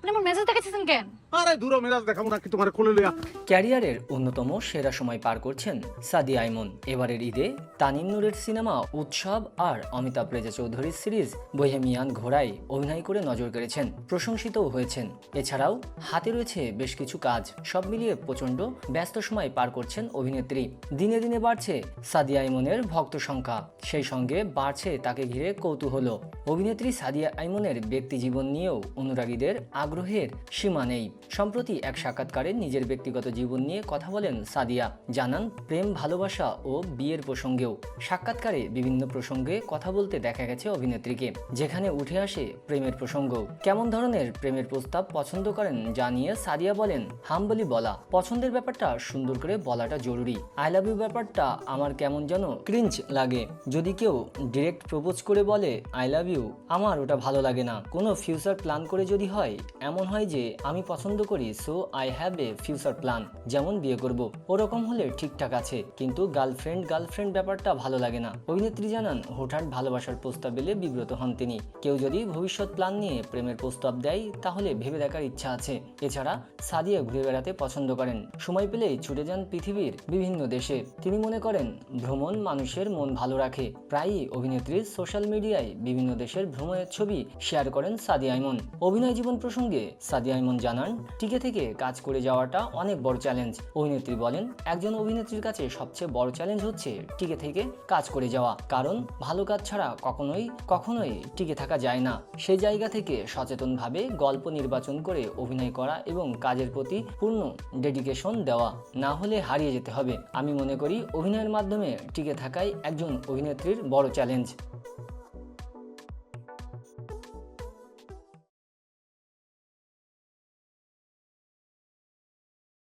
আপনি আমার মেজাজ দেখাচ্ছেন কেন? আরে দূর মেজাজ দেখাবো না কি তোমার কোলে লইয়া। ক্যারিয়ারের অন্যতম সেরা সময় পার করছেন সাদি আইমন। এবারের ঈদে তানিম নূরের সিনেমা উৎসব আর অমিতাভ রেজা চৌধুরীর সিরিজ বহেমিয়ান ঘোড়ায় অভিনয় করে নজর কেড়েছেন প্রশংসিতও হয়েছেন। এছাড়াও হাতে রয়েছে বেশ কিছু কাজ সব মিলিয়ে প্রচণ্ড ব্যস্ত সময় পার করছেন অভিনেত্রী। দিনে দিনে বাড়ছে সাদিয়া আইমনের ভক্ত সংখ্যা সেই সঙ্গে বাড়ছে তাকে ঘিরে কৌতূহল অভিনেত্রী সাদিয়া আইমনের ব্যক্তি জীবন নিয়েও অনুরাগীদের আগ্রহের সীমা নেই। সম্প্রতি এক সাক্ষাৎকারে নিজের ব্যক্তিগত জীবন নিয়ে কথা বলেন সাদিয়া। জানান, প্রেম, ভালোবাসা ও বিয়ের প্রসঙ্গেও সাক্ষাৎকারে বিভিন্ন প্রসঙ্গে কথা বলতে দেখা গেছে অভিনেত্রীকে, যেখানে উঠে আসে প্রেমের প্রসঙ্গ। কেমন ধরনের প্রেমের প্রস্তাব পছন্দ করেন জানিয়ে সাদিয়া বলেন, হাম্বলি বলা, পছন্দের ব্যাপারটা সুন্দর করে বলাটা জরুরি। আই লাভ ইউ ব্যাপারটা আমার কেমন যেন ক্রিঞ্চ লাগে। যদি কেউ ডিরেক্ট প্রপোজ করে বলে, আই লাভ ইউ, আমার ওটা ভালো লাগে না। কোনো ফিউচার প্ল্যান করে যদি হয় এমন হয় যে আমি পছন্দ করি so I have a future plan যেমন বিয়ে করব। ওরকম হলে ঠিকঠাক আছে, কিন্তু গার্লফ্রেন্ড গার্লফ্রেন্ড ব্যাপারটা ভালো লাগে না। অভিনেত্রী জানান হঠাৎ ভালোবাসার প্রস্তাব এলে বিব্রত হন তিনি। কেউ যদি ভবিষ্যৎ প্ল্যান নিয়ে প্রেমের প্রস্তাব দেয়, তাহলে ভেবে দেখার ইচ্ছা আছে। এছাড়া সাদিয়া ঘুরে বেড়াতে পছন্দ করেন। সময় পেলেই ছুটে যান পৃথিবীর বিভিন্ন দেশে। তিনি মনে করেন, ভ্রমণ মানুষের মন ভালো রাখে। প্রায়ই অভিনেত্রীর সোশ্যাল মিডিয়ায় বিভিন্ন দেশের ভ্রমণের ছবি শেয়ার করেন সাদিয়া আইমন অভিনয় জীবন প্রসঙ্গে সাদিয়া ইমন জানান, টিকে থেকে কাজ করে যাওয়াটা অনেক বড় চ্যালেঞ্জ। অভিনেত্রী বলেন, একজন অভিনেত্রীর কাছে সবচেয়ে বড় চ্যালেঞ্জ হচ্ছে টিকে থেকে কাজ করে যাওয়া। কারণ ভালো কাজ ছাড়া কখনোই কখনোই টিকে থাকা যায় না। সেই জায়গা থেকে সচেতনভাবে গল্প নির্বাচন করে অভিনয় করা এবং কাজের প্রতি পূর্ণ ডেডিকেশন দেওয়া। না হলে হারিয়ে যেতে হবে। আমি মনে করি, অভিনয়ের মাধ্যমে টিকে থাকাই একজন অভিনেত্রীর বড় চ্যালেঞ্জ।